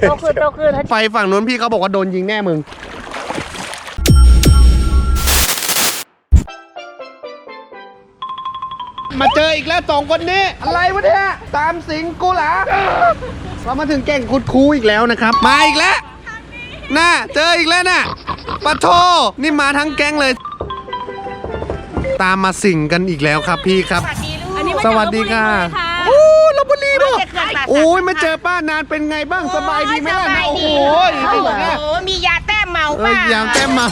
โตขึ้นโตขึ้นไปฝั่งนู้นพี่เขาบอกว่าโดนยิงแน่มึง มาเจออีกแล้วสองคนนี้ อะไรวะเนี่ย ตามสิงกูเหรอเรามาถึงแก่งคุดคูอีกแล้วนะครับ มาอีกแล้วน่าเจออีกแล้วน่ะปะโทนี่มาทั้งแก๊งเลย ตามมาสิงกันอีกแล้วครับพี่ครับอันนี้มาสจากวัสดีค่ะ ลพบุรีเลย ค่ะโอ้ลบบุรีด้วยมาจากเขื่อนป่าสักโอ้ยไม่เจอป้านานเป็นไงบ้างสบายดีไหมล่ะสบายโอ้ดีโหโอ้เป็นไงโหมียาแต้มเมาเอป่ะอยามแต้มมา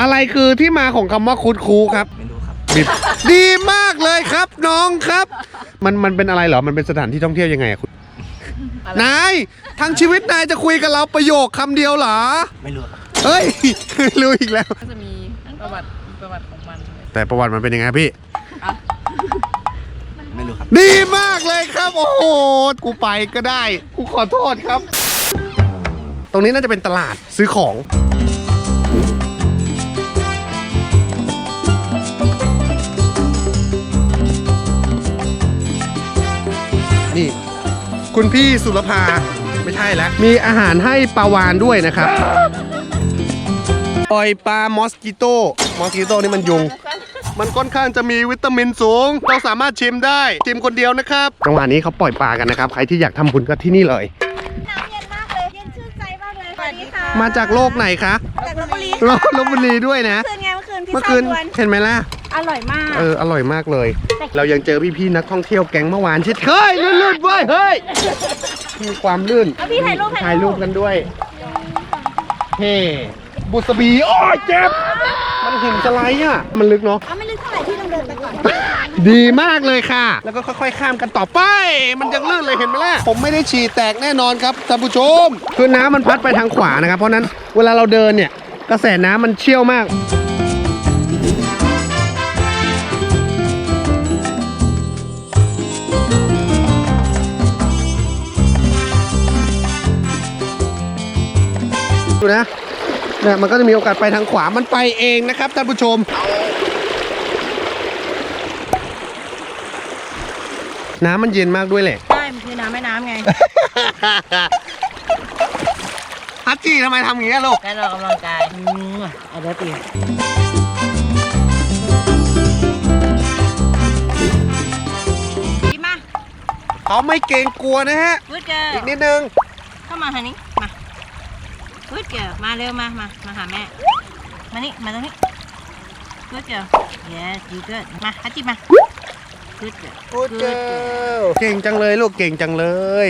อะไรคือที่มาของคำว่าคุดคูครับไม่รู้ครับดีมากเลยครับน้องครับ มันมันเป็นอะไรเหรอมันเป็นสถานที่ท่องเที่ยวยังไงอะคุณนายทั้งชีวิตนายจะคุยกับเราประโยคคำเดียวเหรอ ไม่รู้ครับเฮ้ย รู้อีกแล้ว ก็จะมีประวัติประวัติของมันแต่ประวัติมันเป็นยังไงพี่ไม่รู้ครับ ดีมากเลยครับ โอ้โห กูไปก็ได้ กูขอโทษครับ ตรงนี้น่าจะเป็นตลาดซื้อของ นี่ คุณพี่สุรภา ไม่ใช่แล้ว มีอาหารให้ปลาวานด้วยนะครับปล่อยปลามอสกิโตมอสกิโตนี่มันยุง มันค่อนข้างจะมีวิตามินสูง เราสามารถชิมได้ ชิมคนเดียวนะครับจังหวะนี้เขาปล่อยปลากันนะครับ ใครที่อยากทำบุญก็ที่นี่เลย น้ำเย็นมากเลยเย็นชื่นใจมากเลยสวัสดีค่ะมาจากโลกไหนคะจากลพบุรีลบลบบุรีด้วยนะ คืนไงเมื่อคืนพี่เมื่อซ่าคืนดวนเห็นไหมล่ะ อร่อยมาก เอออร่อยมากเลย เรายังเจอพี่ๆนักท่องเที่ยวแก๊งเมื่อวานที่เฮ้ยลื่นๆเว้ยเฮ้ยมีความลื่นเอาพี่ถ่ายรูปถ่ายรูปกันด้วยเฮ้ บุษบีโอ้ยเจ็บ มันหินสไลด์อะ มันลึกเนาะ เอาไม่ลึกเท่าไหร่พี่ต้องเดินไปก่อนดีมากเลยค่ะ แล้วก็ค่อยๆ ข้ามกันต่อไป มันยังลื่นเลยเห็นไหมล่ะ ผมไม่ได้ฉี่แตกแน่นอนครับท่านผู้ชม คือน้ำมันพัดไปทางขวานะครับ เพราะฉะนั้นเวลาเราเดินเนี่ย กระแสน้ำมันเชี่ยวมาก ดูนะเนี่ยมันก็จะมีโอกาสไปทางขวามันไปเองนะครับท่านผู้ชม น้ำมันเย็นมากด้วยแหละ ใช่มันคือน้ำแม่น้ำไงฮัตจี้ทำไมทำอย่างนี้ยลูกแค่เรากำลังกายเอาเดี๋ยวตีพี่มาเขาไม่เกรงกลัวนะฮะ พูดเจออีกนิดนึงเข้ามาทางนี้ มาพูดเจอมาเร็วมามามาหาแม่ มานี่มาตรงนี้พูดเจอ yes you good มาฮัจจิมาพูดเจอกูเจอเก่งจังเลยลูกเก่งจังเลย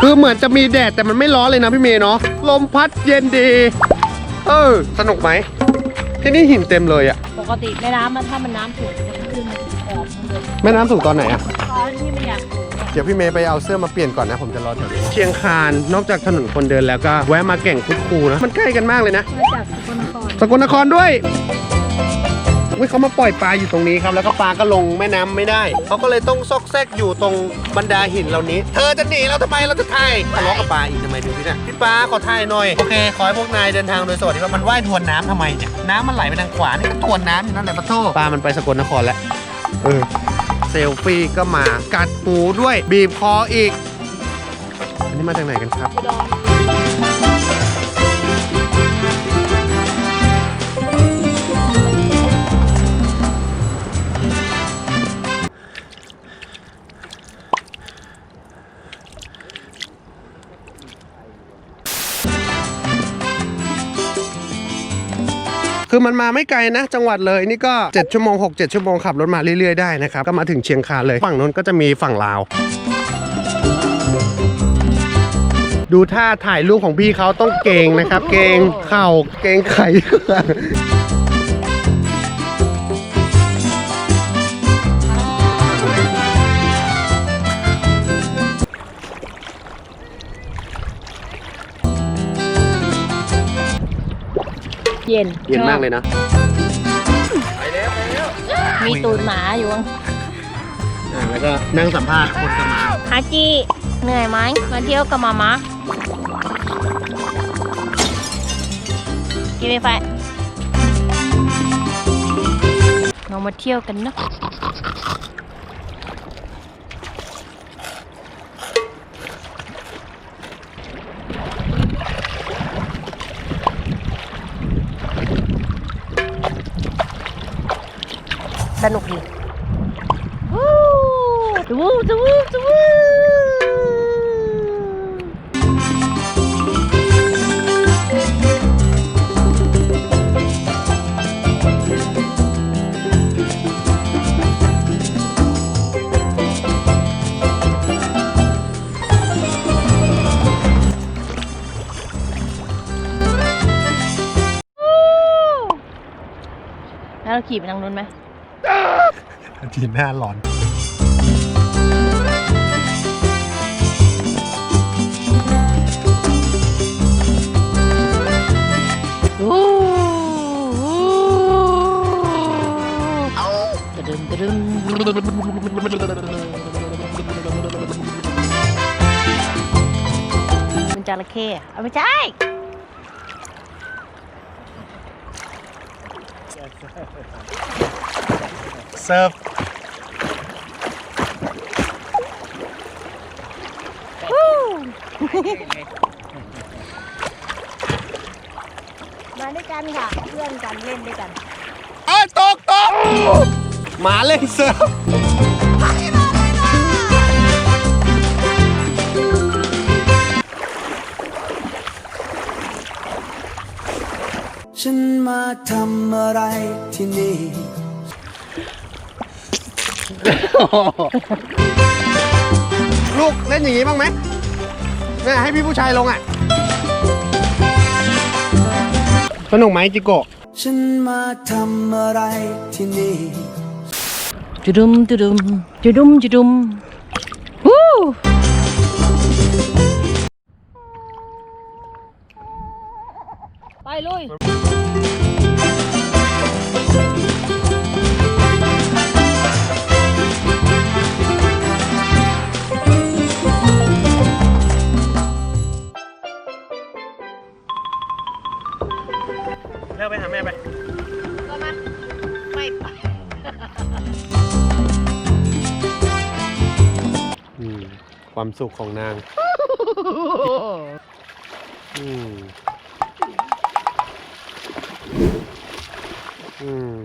คือเหมือนจะมีแดดแต่มันไม่ร้อนเลยนะพี่เมย์เนาะลมพัดเย็นดี เออ สนุกไหมที่นี่หินเต็มเลยอะ ปกติแม่น้ำมันถ้ามันน้ำสูงมันขึ้นมาถึงขอบมันเลยแม่น้ำสูงตอนไหนอะ ตอนที่ไม่อยากสูงอะเดี๋ยวพี่เมย์ไปเอาเสื้อมาเปลี่ยนก่อนนะ ผมจะรอแถวนี้เชียงคานนอกจากถนนคนเดินแล้วก็แวะมาแก่งคุดคูนะ มันใกล้กันมากเลยนะ มาจากสกลนคร สกลนครด้วย อุ๊ยเขามาปล่อยปลาอยู่ตรงนี้ครับ แล้วก็ปลาก็ลงแม่น้ำไม่ได้ เขาก็เลยต้องซอกแซกอยู่ตรงบรรดาหินเหล่านี้ เธอจะหนีเราทำไมเราจะถ่ายทะเลาะกับปลาอีกทำไมดูสิเนี่พี่ปลาขอถ่ายหน่อย โอเค ขอให้พวกนายเดินทางโดยสวัสดิภาพมันว่ายทวนน้ำทำไมเนี่ย น้ำมันไหลไปทางขวา นี่ก็ทวนน้ำอยู่นั่นแหละปะโทปลามันไปสกลนครแล้ว เออ เซลฟี่ก็มา กัดหูด้วย บีบคออีก อันนี้มาจากไหนกันครับ คือมันมาไม่ไกลนะ จังหวัดเลยนี่ก็ 7 ชั่วโมง 6 7 ชั่วโมงขับรถมาเรื่อยๆได้นะครับก็มาถึงเชียงคานเลยฝั่งนู้นก็จะมีฝั่งลาว ดูท่าถ่ายรูปของพี่เขาต้องเก่งนะครับ เก่งเข่าเก่งไข่ เย็นเย็นมากเลยนะ มีตูดหมาอยู่ข้างอ่าแล้วก็นั่งสัมภาษณ์คนกันมาฮัจจิเหนื่อยไหมมาเที่ยวกับมามะเลยไฟเรามาเที่ยวกันเนาะ สนุกดีวู้จูวูจูวูจูวูแล้วเราขี่ไปทางนู้นไหม ทีหน้าหลอนโอ้โหตะดึงตะดึงมันจระเข้อะเอาไม่ใช่ เซิร์ฟมาด้วยกันค่ะ เพื่อนกันเล่นด้วยกันเอ้ยตกตกหมาเล่นเซิร์ฟฉันมาทำอะไรที่นี่ ลูกเล่นอย่างนี้บ้างไหมแม่ให้พี่ผู้ชายลงอะ สนุกไหมจิโกะฉันมาทำอะไรที่นี่จุดุมจุดุมจุดุมจุดุมวู้ไปลุย ความสุขของนาง อืม อืม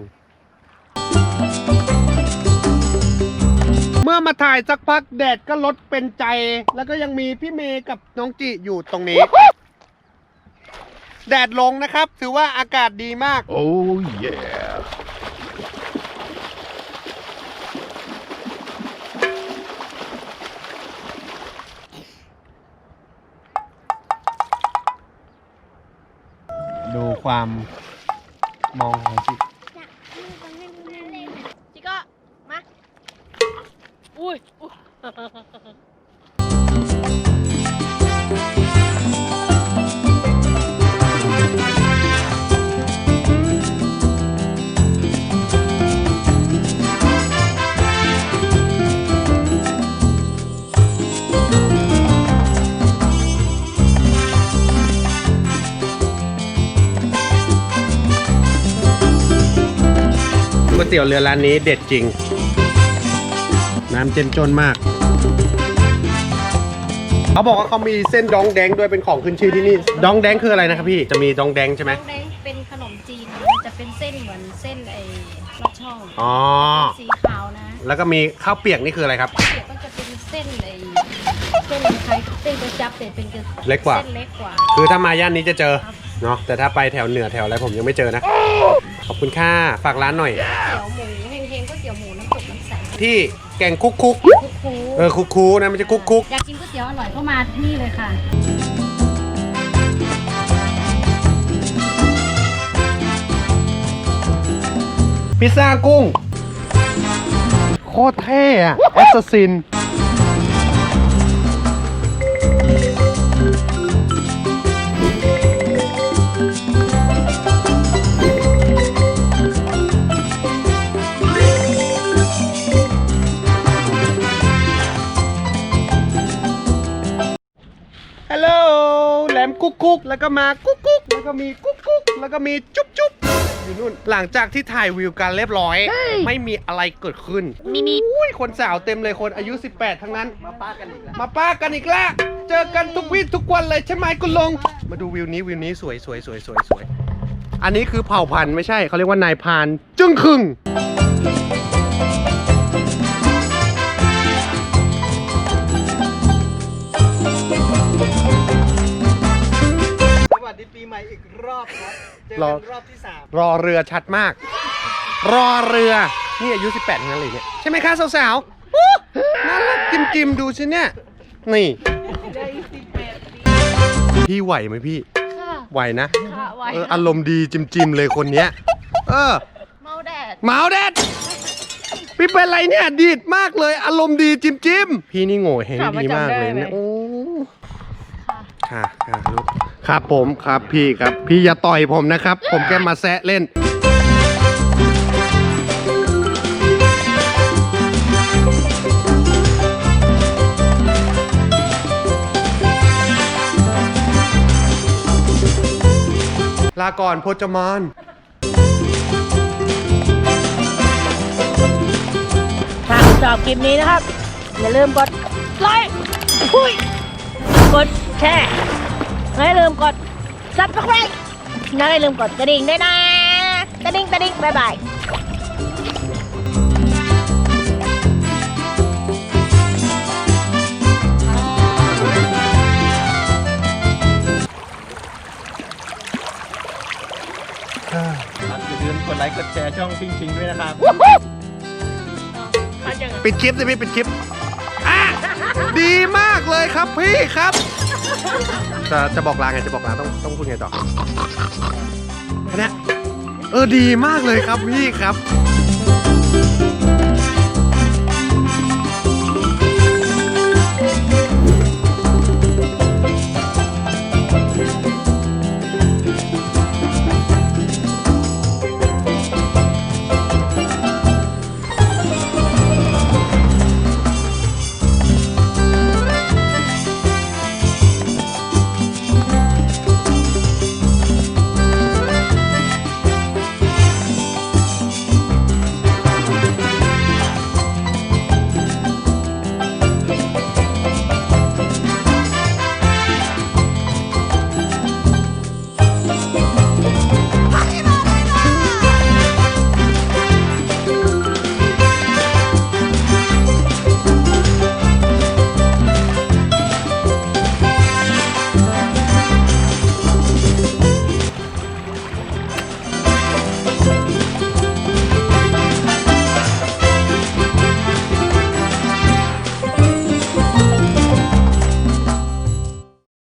เมื่อมาถ่ายสักพักแดดก็ลดเป็นใจ แล้วก็ยังมีพี่เมย์กับน้องจิอยู่ตรงนี้ แดดลงนะครับ ถือว่าอากาศดีมาก Oh yeah. ความมองของจิจิก็มา อุ้ยอุ๊ย เตี๋ยวเรือร้านนี้เด็ดจริง น้ำเจ้มจนมาก เขาบอกว่าเขามีเส้นดองแดงด้วยเป็นของขึ้นชื่อที่นี่ ดองแดงคืออะไรนะครับพี่ จะมีดองแดงใช่ไหมน้องแดงเป็นขนมจีนมันจะเป็นเส้นเหมือนเส้นไอ้ลอดช่องอ๋อสีขาวนะ แล้วก็มีข้าวเปียกนี่คืออะไรครับเปียกก็จะเป็นเส้นไอ้เส้นคล้ายเส้นกระจับแต่เป็นกระเล็กกว่าเส้นเล็กกว่า คือถ้ามาย่านนี้จะเจอ เนาะแต่ถ้าไปแถวเหนือแถวอะไรผมยังไม่เจอนะ ขอบคุณค่าฝากร้านหน่อย เตี๋ยวหมูเฮงๆก็เตี๋ยวหมูน้ำตกน้ำใสที่แกงคุกคุกคุกคูเออคุกคูนะไม่ใช่คุกคุกอยากกินก๋วยเตี๋ยวอร่อยก็มาที่นี่เลยค่ะ พิซซ่ากุ้ง โคตรเท่อะแอสซัสซิน มกุ๊กกุ๊กแล้วก็มากุ๊กกุ๊กแล้วก็มีกุ๊กกุ๊กแล้วก็มีจุ๊บจุ๊บอยู่นู่นหลังจากที่ถ่ายวิวกันเรียบร้อย ไม่มีอะไรเกิดขึ้นมีมีคนสาวเต็มเลยคนอายุ 18 ทั้งนั้น มาป้ากันอีกแล้วมาป้ากันอีกแล้วเจอกันทุกวี่ทุกวันเลยใช่ไหมคุณลุงมาดูวิวนี้วิวนี้สวยสวยสวยสวยสวยอันนี้คือเผ่าพันธุ์ไม่ใช่เขาเรียกว่านายพรานจึ้งครึ่ง ม่อีกรอบครับเจอรอกันรอบที่สามรอเรือชัดมาก รอเรือ นี่อายุ 18ทั้งนั้นเลยเนี่ย ใช่ไหมคะสาวๆอู้น่ารักจิมจิมๆดูสิเนี่ย นี่พี่ไหวไหมพี่ ค่ะไหวนะ ค่ะไว้เอออารมณ์ดีจิมจิมๆเลยคนเนี้ย เออ เมาแดดเมาแดดพี่เป็นไรเนี่ยดีดมากเลย อารมณ์ดีจิมจิมๆพี่นี่โง่เฮงถามว่าดีมากจำได้เลยไหมเนี่ยโอ้ ค่ะค่ะลูกครับผมครับพี่ครับ พี่อย่าต่อยผมนะครับ ผมแค่มาแซะเล่น ลาก่อนพจมานถ้าคุณชอบคลิปนี้นะครับ อย่าลืมกดไลค์อุ้ยกด แชร์และอย่ลืมกดซับสไครต์และอย่ลืมกดกระดิ่งด้วยนะกระดิ่งกระดิ่งบ๊ายบายอย่าลืมกดไลค์กดแชร์ช่องพิงพิงด้วยนะครับปิดคลิปสิพี่ปิดคลิปอะดีมากเลยครับพี่ครับ จะจะบอกลาไงจะบอกลาต้องต้องพูดไงต่อแค่เนี้ยเออดีมากเลยครับพี่ครับ